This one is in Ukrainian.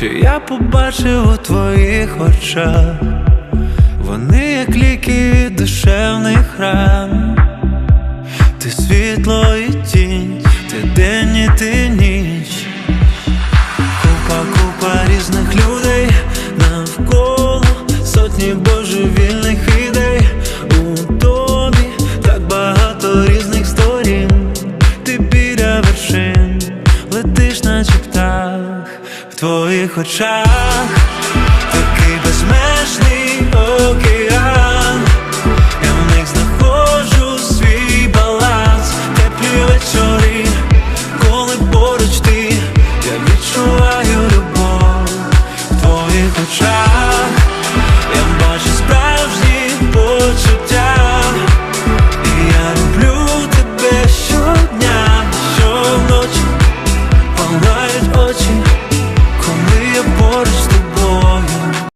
що я побачив у твоїх очах, вони як ліки від душевних ран. Ти світло і тінь, ти день і ти ніч. Купа, купа різних людей навколо сотні божевільних ідей у тобі так багато різних сторін. Ти біля вершин, летиш, наче птах твоїх очах, такий безмежний океан, я в них знаходжу свій баланс, теплі вечори, коли поруч ти, я відчуваю любов в твоїх очах.